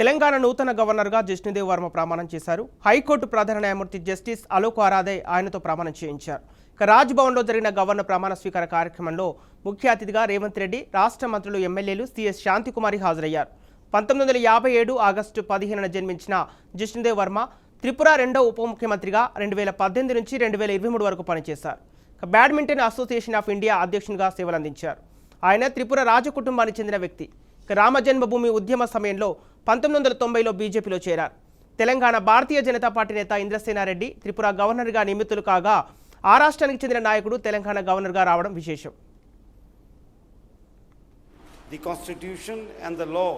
తెలంగాణ నూతన గవర్నర్గా జిష్ణుదేవ్ వర్మ ప్రమాణం చేశారు. హైకోర్టు ప్రధాన న్యాయమూర్తి జస్టిస్ అలోక్ ఆరాధే ఆయనతో ప్రమాణం చేయించారు. ఇక రాజ్భవన్లో జరిగిన గవర్నర్ ప్రమాణ స్వీకార కార్యక్రమంలో ముఖ్య అతిథిగా రేవంత్ రెడ్డి రాష్ట్ర మంత్రులు ఎమ్మెల్యేలు సిఎస్ శాంతికుమారి హాజరయ్యారు. పంతొమ్మిది వందల యాభై ఏడు ఆగస్టు పదిహేనున జన్మించిన జిష్ణుదేవ్ వర్మ త్రిపుర రెండో ఉప ముఖ్యమంత్రిగా రెండు వేల పద్దెనిమిది నుంచి రెండు వేల ఇరవై మూడు వరకు పనిచేశారు. బ్యాడ్మింటన్ అసోసియేషన్ ఆఫ్ ఇండియా అధ్యక్షునిగా సేవలందించారు. ఆయన త్రిపుర రాజకుటుంబానికి చెందిన వ్యక్తి. రామజన్మభూమి ఉద్యమ సమయంలో పంతొమ్మిది వందల తొంభైలో బీజేపీలో చేరారు. తెలంగాణ భారతీయ జనతా పార్టీ నేత ఇంద్రసేనారెడ్డి త్రిపుర గవర్నర్గా నియమితులు కాగా ఆ రాష్ట్రానికి చెందిన నాయకుడు తెలంగాణ గవర్నర్గా రావడం విశేషం. The constitution and the law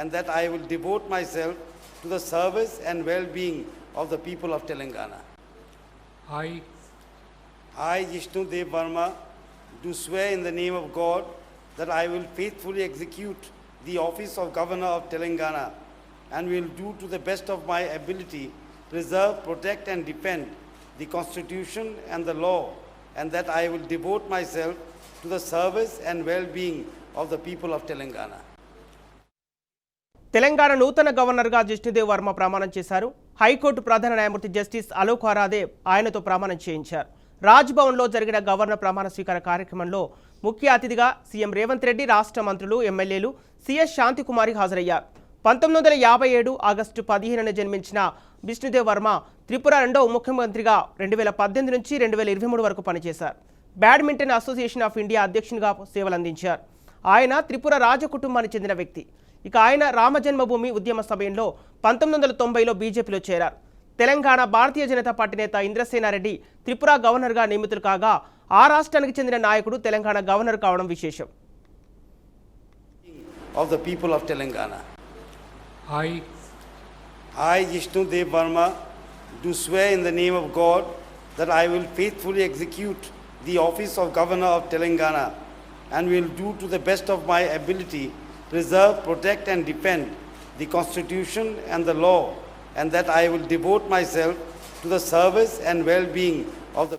and that myself the service and well being of the people of Telangana I I Jishnudev Varma do in the name of God that I will faithfully execute the office of Governor of Telangana and will do to the best of my ability preserve, protect, and defend the Constitution and the law, and that I will devote myself to the service and well being of the people of Telangana. Telangana నూతన గవర్నర్గా జిష్ణుదేవ్ వర్మ ప్రమాణం చేశారు high court ప్రధాన న్యాయమూర్తి justice Alok Aradhe ఆయనతో ప్రమాణం చేయించారు రాజ్భవన్లో జరిగిన గవర్నర్ ప్రమాణ స్వీకార కార్యక్రమంలో ముఖ్య అతిథిగా సీఎం రేవంత్ రెడ్డి రాష్ట్ర మంత్రులు ఎమ్మెల్యేలు సిఎస్ శాంతికుమారి హాజరయ్యారు. పంతొమ్మిది వందల యాభై ఏడు ఆగస్టు పదిహేనున జన్మించిన విష్ణుదేవ్ వర్మ త్రిపుర రెండో ముఖ్యమంత్రిగా రెండు వేల పద్దెనిమిది నుంచి రెండు వేల ఇరవై మూడు వరకు పనిచేశారు. బ్యాడ్మింటన్ అసోసియేషన్ ఆఫ్ ఇండియా అధ్యక్షునిగా సేవలందించారు. ఆయన త్రిపుర రాజకుటుంబానికి చెందిన వ్యక్తి. ఇక ఆయన రామజన్మభూమి ఉద్యమ సమయంలో పంతొమ్మిది వందల తొంభైలో బీజేపీలో చేరారు. తెలంగాణ భారతీయ జనతా పార్టీ నేత ఇంద్రసేనారెడ్డి త్రిపుర గవర్నర్గా నియమితులు కాగా ఆ రాష్ట్రానికి చెందిన నాయకుడు తెలంగాణ గవర్నర్ కావడం విశేషం Of the people of Telangana. I, I, Jishnu Dev Verma, do swear in the name of God that I will faithfully execute the office of Governor of Telangana and will do to the best of my ability preserve, protect, and defend the Constitution and the law, and that I will devote myself to the service and well being of the